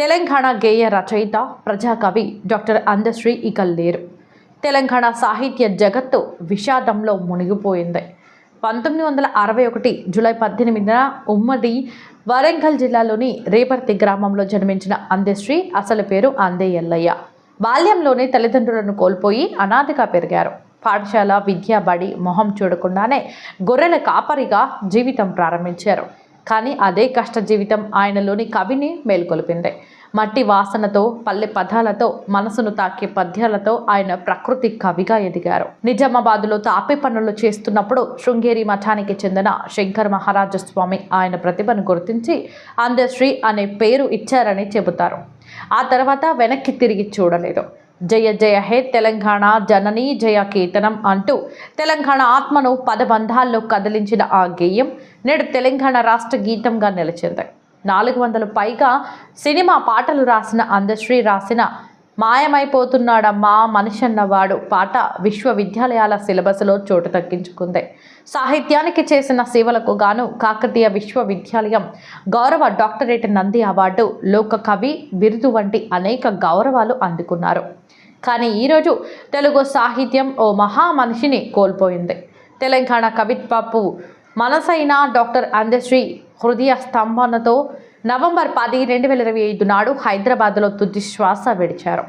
తెలంగాణ గేయ రచయిత ప్రజాకవి డాక్టర్ అందశ్రీ ఇక లేరు తెలంగాణ సాహిత్య జగత్తు విషాదంలో మునిగిపోయింది. పంతొమ్మిది వందల అరవై ఒకటి జూలై పద్దెనిమిదిన ఉమ్మడి వరంగల్ జిల్లాలోని రేపర్తి గ్రామంలో జన్మించిన అందశ్రీ అసలు పేరు అందే ఎల్లయ్య బాల్యంలోనే తల్లిదండ్రులను కోల్పోయి అనాథగా పెరిగారు. పాఠశాల విద్యా బడి మొహం చూడకుండానే గొర్రెల కాపరిగా జీవితం ప్రారంభించారు. కానీ అదే కష్ట జీవితం ఆయనలోని కవిని మేల్కొల్పింది. మట్టి వాసనతో పల్లె పదాలతో మనసును తాకే పద్యాలతో ఆయన ప్రకృతి కవిగా ఎదిగారు. నిజామాబాదులో తాపే పనులు చేస్తున్నప్పుడు శృంగేరి మఠానికి చెందిన శంకర్ మహారాజ స్వామి ఆయన ప్రతిభను గుర్తించి అందశ్రీ అనే పేరు ఇచ్చారని చెబుతారు. ఆ తర్వాత వెనక్కి తిరిగి చూడలేదు. జయ జయ హే తెలంగాణ జననీ జయ కీర్తనం అంటూ తెలంగాణ ఆత్మను పదబంధాల్లో కదిలించిన ఆ గేయం నేడు తెలంగాణ రాష్ట్ర గీతంగా నిలిచింది. నాలుగు వందలు పైగా సినిమా పాటలు రాసిన అందశ్రీ రాసిన మాయమైపోతున్నాడమ్మా మనిషి అన్నవాడు పాట విశ్వవిద్యాలయాల సిలబస్లో చోటు దక్కించుకుంది. సాహిత్యానికి చేసిన సేవలకు గాను కాకతీయ విశ్వవిద్యాలయం గౌరవ డాక్టరేట్ నంది అవార్డు లోక కవి బిరుదు వంటి అనేక గౌరవాలు అందుకున్నారు. కానీ ఈరోజు తెలుగు సాహిత్యం ఓ మహా మనిషిని కోల్పోయింది. తెలంగాణ కవిత్వపు మనసైన డాక్టర్ అందశ్రీ హృదయ స్తంభనతో నవంబర్ పది రెండు వేల ఇరవై ఐదు నాడు హైదరాబాద్లో తుది శ్వాస విడిచారు.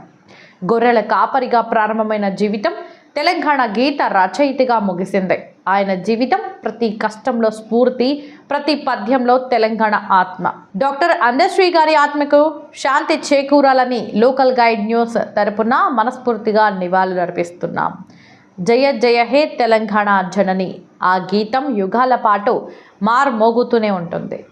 గొర్రెల కాపరిగా ప్రారంభమైన జీవితం తెలంగాణ గీత రచయితగా ముగిసింది. ఆయన జీవితం ప్రతి కష్టంలో స్ఫూర్తి ప్రతి పద్యంలో తెలంగాణ ఆత్మ. డాక్టర్ అందశ్రీ గారి ఆత్మకు శాంతి చేకూరాలని లోకల్ గైడ్ న్యూస్ తరపున మనస్ఫూర్తిగా నివాళులు అర్పిస్తున్నాం జయ జయ హే తెలంగాణ జనని. ఆ గీతం యుగాల పాటు మార్ మోగుతూనే ఉంటుంది.